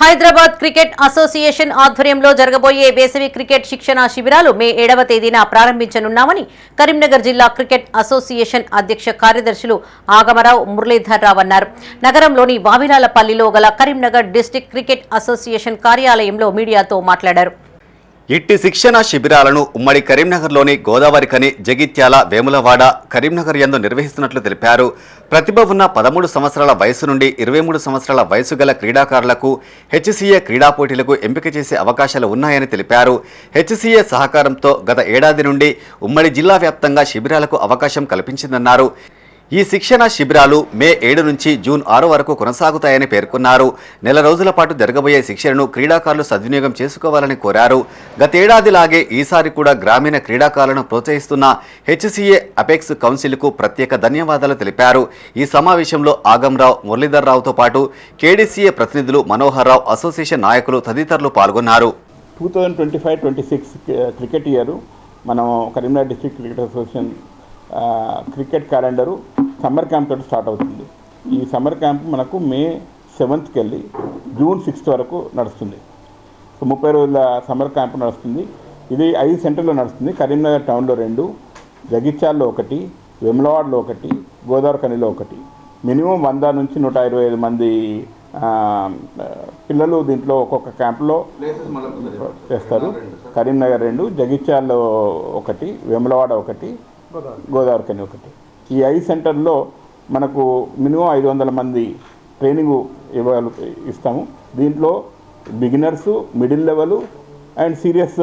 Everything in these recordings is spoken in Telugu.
హైదరాబాద్ క్రికెట్ అసోసియేషన్ ఆధ్వర్యంలో జరగబోయే వేసవి క్రికెట్ శిక్షణ శిబిరాలు మే ఏడవ తేదీన ప్రారంభించనున్నామని కరీంనగర్ జిల్లా క్రికెట్ అసోసియేషన్ అధ్యక్ష కార్యదర్శులు ఆగమరావు మురళీధర్ రావు అన్నారు. నగరంలోని వావిలాలపల్లిలో గల కరీంనగర్ డిస్టిక్ క్రికెట్ అసోసియేషన్ కార్యాలయంలో మీడియాతో మాట్లాడారు. ఇట్టి శిక్షణ శిబిరాలను ఉమ్మడి కరీంనగర్లోని గోదావరికని జగిత్యాల వేములవాడ కరీంనగర్ యందు నిర్వహిస్తున్నట్లు తెలిపారు. ప్రతిభ ఉన్న పదమూడు సంవత్సరాల వయసు నుండి ఇరవై మూడు సంవత్సరాల వయసు గల క్రీడాకారులకు హెచ్సీఏ క్రీడా పోటీలకు ఎంపిక చేసే అవకాశాలు ఉన్నాయని తెలిపారు. హెచ్సీఏ సహకారంతో గత ఏడాది నుండి ఉమ్మడి జిల్లా వ్యాప్తంగా శిబిరాలకు అవకాశం కల్పించిందన్నారు. ఈ శిక్షణ శిబిరాలు మే ఏడు నుంచి జూన్ ఆరు వరకు కొనసాగుతాయని పేర్కొన్నారు. నెల రోజుల పాటు జరగబోయే శిక్షణను క్రీడాకారులు సద్వినియోగం చేసుకోవాలని కోరారు. గతేడాదిలాగే ఈసారి కూడా గ్రామీణ క్రీడాకారులను ప్రోత్సహిస్తున్న హెచ్సీఏ అపెక్స్ కౌన్సిల్కు ప్రత్యేక ధన్యవాదాలు తెలిపారు. ఈ సమావేశంలో ఆగంరావు మురళీధర్ రావుతో పాటు కేడీసీఏ ప్రతినిధులు మనోహర్ రావు అసోసియేషన్ నాయకులు తదితరులు పాల్గొన్నారు. Two thousand twenty five twenty six cricket year. మనం Karimnagar district cricket association cricket calendar summer camp తోటి స్టార్ట్ అవుతుంది. ఈ సమ్మర్ క్యాంప్ మనకు మే సెవెంత్కి వెళ్ళి జూన్ సిక్స్త్ వరకు నడుస్తుంది. సో ముప్పై రోజుల సమ్మర్ క్యాంప్ నడుస్తుంది. ఇది ఐదు సెంటర్లో నడుస్తుంది. కరీంనగర్ టౌన్లో రెండు జగిత్యాల్లో ఒకటి వెములవాడలో ఒకటి గోదావరి కనిలో ఒకటి. మినిమం వంద నుంచి నూట ఇరవై ఐదు మంది పిల్లలు దీంట్లో ఒక్కొక్క క్యాంప్లో చేస్తారు. కరీంనగర్ రెండు. జగిత్యాల్లో ఒకటి వేములవాడ ఒకటి గోదావరి కని ఒకటి. ఈ ఐ సెంటర్లో మనకు మినిమం ఐదు వందల మంది ట్రైనింగ్ ఇవ్వగల ఇస్తాము. దీంట్లో beginners middle level and serious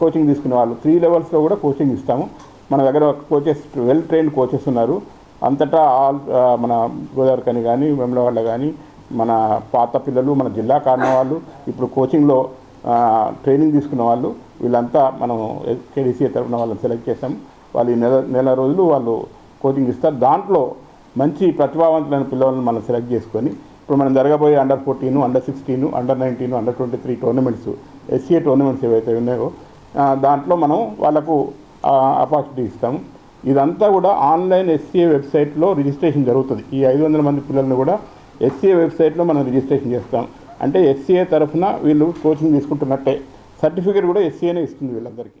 coaching తీసుకునే వాళ్ళు. త్రీ లెవెల్స్లో కూడా కోచింగ్ ఇస్తాము. మన దగ్గర కోచెస్ వెల్ ట్రైన్డ్ కోచెస్ ఉన్నారు. అంతటా ఆల్ మన గోదావరి కని కానీ వెమ్లవాళ్ళ కానీ మన పాత పిల్లలు మన జిల్లా కారణం వాళ్ళు ఇప్పుడు కోచింగ్లో ట్రైనింగ్ తీసుకున్న వాళ్ళు వీళ్ళంతా మనం కేడీసీ తరఫున వాళ్ళని సెలెక్ట్ చేసాం వాళ్ళు ఈ నెల నెల రోజులు వాళ్ళు కోచింగ్ ఇస్తారు. దాంట్లో మంచి ప్రతిభావంతులైన పిల్లలను మనం సెలెక్ట్ చేసుకొని ఇప్పుడు మనం జరగబోయే under fourteen under sixteen under nineteen under twenty three tournaments SCA tournaments ఏవైతే ఉన్నాయో దాంట్లో మనం వాళ్ళకు ఆపర్చునిటీ ఇస్తాము. ఇదంతా కూడా ఆన్లైన్ ఎస్సీఏ వెబ్సైట్లో రిజిస్ట్రేషన్ జరుగుతుంది. ఈ ఐదు వందల మంది పిల్లలను కూడా ఎస్సీఏ వెబ్సైట్లో మనం రిజిస్ట్రేషన్ చేస్తాం. అంటే ఎస్సీఏ తరఫున వీళ్ళు కోచింగ్ తీసుకుంటున్నట్టే. సర్టిఫికేట్ కూడా ఎస్సీఏనే ఇస్తుంది వీళ్ళందరికీ.